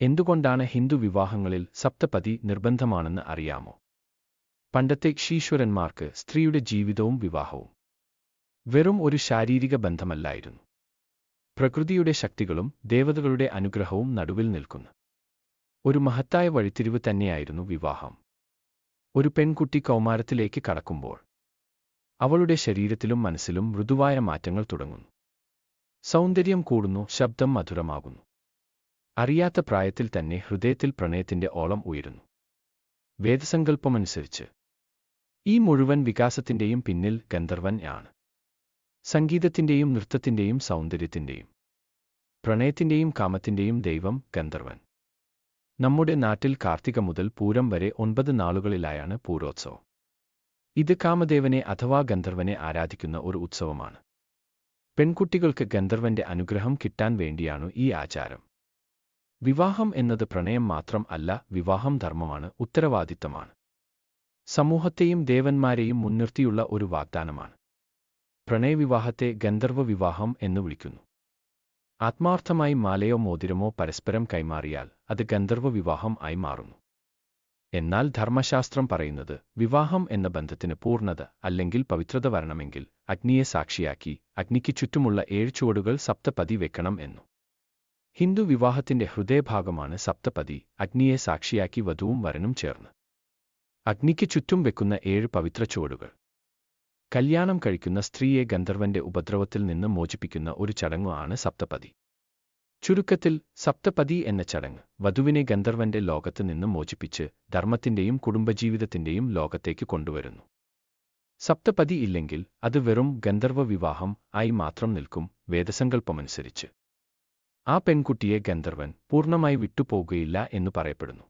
എന്തുകൊണ്ടാണ് ഹിന്ദു വിവാഹങ്ങളിൽ സപ്തപതി നിർബന്ധമാണെന്ന് അറിയാമോ? പണ്ടത്തെ ക്ഷീശ്വരന്മാർക്ക് സ്ത്രീയുടെ ജീവിതവും വിവാഹവും വെറും ഒരു ശാരീരിക ബന്ധമല്ലായിരുന്നു. പ്രകൃതിയുടെ ശക്തികളും ദേവതകളുടെ അനുഗ്രഹവും നടുവിൽ നിൽക്കുന്നു. ഒരു മഹത്തായ വഴിത്തിരിവ് തന്നെയായിരുന്നു വിവാഹം. ഒരു പെൺകുട്ടി കൗമാരത്തിലേക്ക് കടക്കുമ്പോൾ അവളുടെ ശരീരത്തിലും മനസ്സിലും മൃദുവായ മാറ്റങ്ങൾ തുടങ്ങുന്നു. സൗന്ദര്യം കൂടുന്നു ശബ്ദം മധുരമാകുന്നു. അറിയാത്ത പ്രായത്തിൽ തന്നെ ഹൃദയത്തിൽ പ്രണയത്തിന്റെ ഓളം ഉയരുന്നു. വേദസങ്കല്പമനുസരിച്ച്. ഈ മുഴുവൻ വികാസത്തിന്റെയും പിന്നിൽ ഗന്ധർവൻ ആണ്. സംഗീതത്തിന്റെയും നൃത്തത്തിന്റെയും സൗന്ദര്യത്തിന്റെയും. പ്രണയത്തിന്റെയും കാമത്തിന്റെയും ദൈവം ഗന്ധർവൻ. നമ്മുടെ നാട്ടിൽ കാർത്തിക മുതൽ പൂരം വരെ ഒൻപത് നാളുകളിലായാണ് പൂരോത്സവം. ഇത് കാമദേവനെ അഥവാ ഗന്ധർവനെ ആരാധിക്കുന്ന ഒരു ഉത്സവമാണ്. പെൺകുട്ടികൾക്ക് ഗന്ധർവന്റെ അനുഗ്രഹം കിട്ടാൻ വേണ്ടിയാണു ഈ ആചാരം. വിവാഹം എന്നത് പ്രണയം മാത്രം അല്ല വിവാഹം ധർമ്മമാണ് ഉത്തരവാദിത്തമാണ്. സമൂഹത്തെയും ദേവന്മാരെയും മുൻനിർത്തിയുള്ള ഒരു വാഗ്ദാനമാണ്. പ്രണയവിവാഹത്തെ ഗന്ധർവ വിവാഹം എന്ന് വിളിക്കുന്നു. ആത്മാർത്ഥമായി മാലയോ മോതിരമോ പരസ്പരം കൈമാറിയാൽ അത് ഗന്ധർവ വിവാഹം ആയി മാറുന്നു. എന്നാൽ ധർമ്മശാസ്ത്രം പറയുന്നത് വിവാഹം എന്ന ബന്ധത്തിന് പൂർണത അല്ലെങ്കിൽ പവിത്രത വരണമെങ്കിൽ അഗ്നിയെ സാക്ഷിയാക്കി അഗ്നിക്ക് ചുറ്റുമുള്ള ഏഴ് ചുവടുകൾ സപ്തപതി വെക്കണം എന്നു. ഹിന്ദു വിവാഹത്തിന്റെ ഹൃദയഭാഗമാണ് സപ്തപതി. അഗ്നിയെ സാക്ഷിയാക്കി വധുവും വരനും ചേർന്ന്. അഗ്നിക്ക് ചുറ്റും വെക്കുന്ന ഏഴ് പവിത്ര ചുവടുകൾ. കല്യാണം കഴിക്കുന്ന സ്ത്രീയെ ഗന്ധർവന്റെ ഉപദ്രവത്തിൽ നിന്ന് മോചിപ്പിക്കുന്ന ഒരു ചടങ്ങു ആണ് സപ്തപതി. ചുരുക്കത്തിൽ സപ്തപതി എന്ന ചടങ്ങ് വധുവിനെ ഗന്ധർവന്റെ ലോകത്ത് നിന്ന് മോചിപ്പിച്ച് ധർമ്മത്തിന്റെയും കുടുംബജീവിതത്തിന്റെയും ലോകത്തേക്ക് കൊണ്ടുവരുന്നു. സപ്തപതി ഇല്ലെങ്കിൽ അത് വെറും ഗന്ധർവ വിവാഹം ആയി മാത്രം നിൽക്കും വേദസങ്കല്പമനുസരിച്ച്. ആ പെൺകുട്ടിയെ ഗന്ധർവൻ പൂർണമായി വിട്ടുപോകുകയില്ല എന്നു പറയപ്പെടുന്നു.